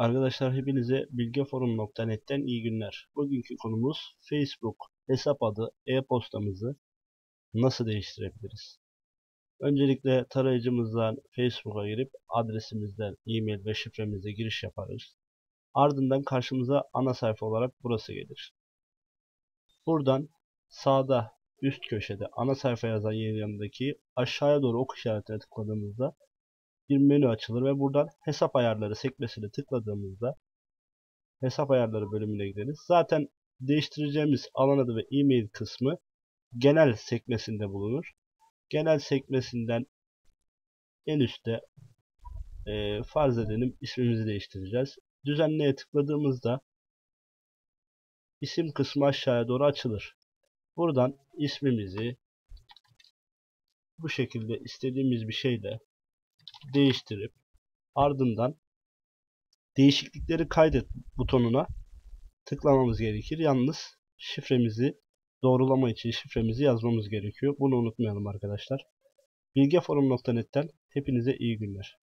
Arkadaşlar hepinize bilgeforum.net'ten iyi günler. Bugünkü konumuz Facebook hesap adı e-postamızı nasıl değiştirebiliriz? Öncelikle tarayıcımızdan Facebook'a girip adresimizden e-mail ve şifremize giriş yaparız. Ardından karşımıza ana sayfa olarak burası gelir. Buradan sağda üst köşede ana sayfa yazan yerin yanındaki aşağıya doğru ok işaretine tıkladığımızda bir menü açılır ve buradan hesap ayarları sekmesine tıkladığımızda hesap ayarları bölümüne gideriz. Zaten değiştireceğimiz alan adı ve e-mail kısmı genel sekmesinde bulunur. Genel sekmesinden en üstte e, farz edelim ismimizi değiştireceğiz. Düzenleye tıkladığımızda isim kısmı aşağıya doğru açılır. Buradan ismimizi bu şekilde istediğimiz bir şeyle değiştirip ardından değişiklikleri kaydet butonuna tıklamamız gerekir. Yalnız şifremizi doğrulama için şifremizi yazmamız gerekiyor. Bunu unutmayalım arkadaşlar. Bilgeforum.net'ten hepinize iyi günler.